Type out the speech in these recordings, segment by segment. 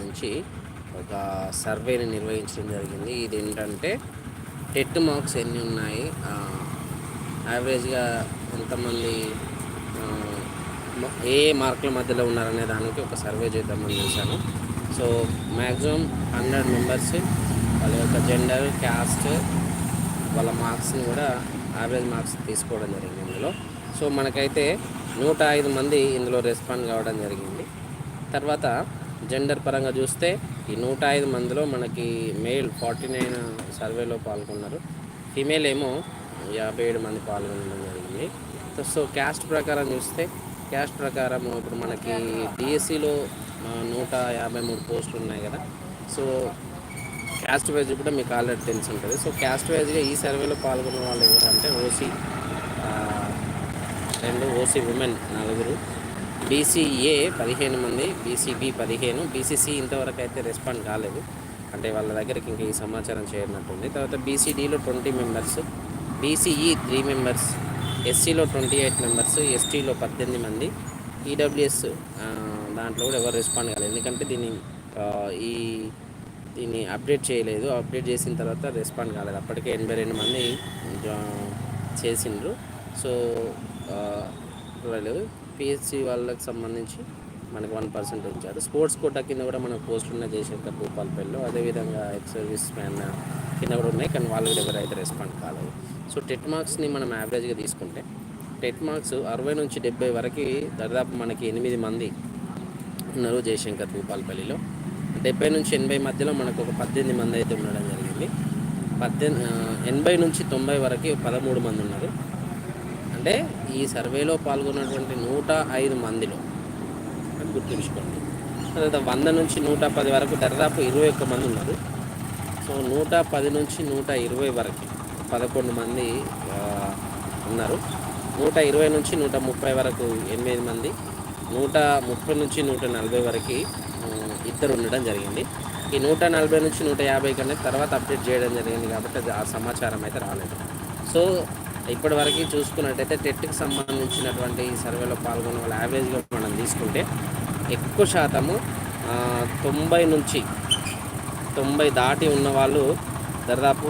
నుంచి ఒక సర్వేని నిర్వహించడం జరిగింది. ఇది ఏంటంటే టెట్ మార్క్స్ ఎన్ని ఉన్నాయి? యావరేజ్గా ఎంతమంది ఏ ఏ మార్కుల మధ్యలో ఉన్నారనే దానికి ఒక సర్వే చేద్దామని చూశాను. సో మ్యాక్సిమం హండ్రెడ్ మెంబర్స్ వాళ్ళ యొక్క జెండర్ క్యాస్ట్ వాళ్ళ మార్క్స్ని కూడా యావరేజ్ మార్క్స్ తీసుకోవడం జరిగింది ఇందులో. సో మనకైతే నూట ఐదు మంది ఇందులో రెస్పాండ్ కావడం జరిగింది. తర్వాత జెండర్ పరంగా చూస్తే ఈ నూట ఐదు మందిలో మనకి మేల్ ఫార్టీ నైన్ సర్వేలో పాల్గొన్నారు. ఫీమేల్ ఏమో యాభై ఏడు మంది పాల్గొనడం జరిగింది. సో- సో క్యాస్ట్ ప్రకారం చూస్తే క్యాస్ట్ ప్రకారం ఇప్పుడు మనకి డిఎస్సిలో నూట యాభై మూడు పోస్టులు ఉన్నాయి కదా. సో క్యాస్ట్ వైజ్ కూడా మీకు ఆల్రెడీ తెలిసి ఉంటుంది. సో క్యాస్ట్ వైజ్గా ఈ సర్వేలో పాల్గొన్న వాళ్ళు ఎవరంటే ఓసీ రెండు ఓసీ ఉమెన్ నలుగురు బీసీఏ పదిహేను మంది బీసీబీ పదిహేను బీసీసీ ఇంతవరకు అయితే రెస్పాండ్ కాలేదు. అంటే వాళ్ళ దగ్గరికి ఇంకా ఈ సమాచారం చేరినట్టుంది. తర్వాత బీసీడీలో twenty members BCE three members ఎస్సీలో twenty eight members ఎస్టీలో పద్దెనిమిది మంది. ఈడబ్ల్యూఎస్ దాంట్లో కూడా ఎవరు రెస్పాండ్ కాలేదు. ఎందుకంటే దీన్ని ఈ దీన్ని అప్డేట్ చేయలేదు. అప్డేట్ చేసిన తర్వాత రెస్పాండ్ కాలేదు. అప్పటికే ఎనభై రెండు మంది జా- చేసిండ్రు. సో లేదు పిహెచ్సి వాళ్ళకి సంబంధించి మనకు వన్ పర్సెంట్ ఉంచారు స్పోర్ట్స్ కోటా కింద కూడా మనకు పోస్టులు ఉన్నాయి. జయశంకర్ భూపాల్పల్లిలో అదేవిధంగా ఎక్స్ సర్వీస్ మ్యాన్ కింద కూడా ఉన్నాయి. కానీ వాళ్ళు కూడా ఎవరైతే రెస్పాండ్ కాలేదు. సో టెట్ మార్క్స్ని మనం యావరేజ్గా తీసుకుంటే టెట్ మార్క్స్ అరవై నుంచి డెబ్బై వరకు దాదాపు మనకి ఎనిమిది మంది ఉన్నారు జయశంకర్ భూపాలపల్లిలో డెబ్బై నుంచి ఎనభై మధ్యలో మనకు ఒక పద్దెనిమిది మంది అయితే ఉండడం జరిగింది. పద్దెనిమిది ఎనభై నుంచి తొంభై వరకు పదమూడు మంది ఉన్నారు. అంటే ఈ సర్వేలో పాల్గొన్నటువంటి నూట ఐదు మందిలో. గుర్తుంచుకోండి తర్వాత వంద నుంచి నూట పది వరకు దాదాపు ఇరవై ఒక్క మంది ఉన్నారు. సో నూట పది నుంచి నూట ఇరవై వరకు పదకొండు మంది ఉన్నారు. నూట ఇరవై నుంచి నూట ముప్పై వరకు ఎనిమిది మంది నూట ముప్పై నుంచి నూట నలభై వరకు ఇద్దరు ఉండడం జరిగింది. ఈ నూట నలభై నుంచి నూట యాభై కన్నా తర్వాత అప్డేట్ చేయడం జరిగింది కాబట్టి అది ఆ సమాచారం అయితే రాలేదు. సో ఇప్పటి వరకు చూసుకున్నట్టయితే టెట్కి సంబంధించినటువంటి ఈ సర్వేలో పాల్గొన్న వాళ్ళ యావరేజ్గా మనం తీసుకుంటే ఎక్కువ శాతము తొంభై నుంచి తొంభై దాటి ఉన్న వాళ్ళు దాదాపు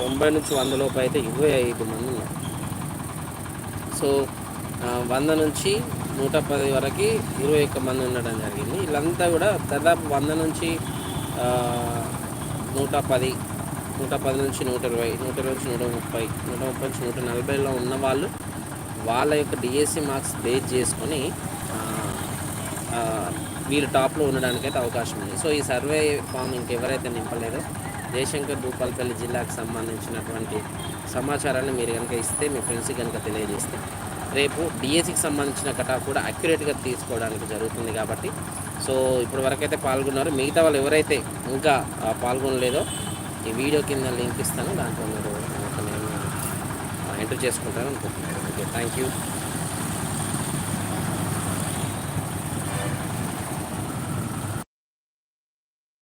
తొంభై నుంచి వంద లోపు అయితే ఇరవై ఐదు మంది ఉన్నారు. సో వంద నుంచి నూట పది వరకు ఇరవై ఒక్క మంది ఉండడం జరిగింది. వీళ్ళంతా కూడా దాదాపు వంద నుంచి నూట పది నూట పది నుంచి నూట ఇరవై నూట ఇరవై నుంచి నూట ముప్పై నూట ముప్పై నుంచి నూట నలభైలో ఉన్న వాళ్ళు వాళ్ళ యొక్క డిఎస్సి మార్క్స్ బేస్ చేసుకొని వీళ్ళు టాప్లో ఉండడానికి అయితే అవకాశం ఉంది. సో ఈ సర్వే ఫామ్ ఇంకెవరైతే నింపలేదో జయశంకర్ భూపాలపల్లి జిల్లాకు సంబంధించినటువంటి సమాచారాన్ని మీరు కనుక ఇస్తే మీ ఫ్రెండ్స్కి కనుక తెలియజేస్తే రేపు డిఎస్సికి సంబంధించిన కటాఫ్ కూడా అక్యురేట్గా తీసుకోవడానికి జరుగుతుంది కాబట్టి సో ఇప్పటి వరకైతే పాల్గొన్నారు. మిగతా వాళ్ళు ఎవరైతే ఇంకా పాల్గొనలేదో ఈ వీడియో కింద లింక్ ఇస్తాను దాంట్లో మీరు ఒక నేను ఎంటర్ చేసుకుంటారు అనుకుంటున్నాను. Okay thank you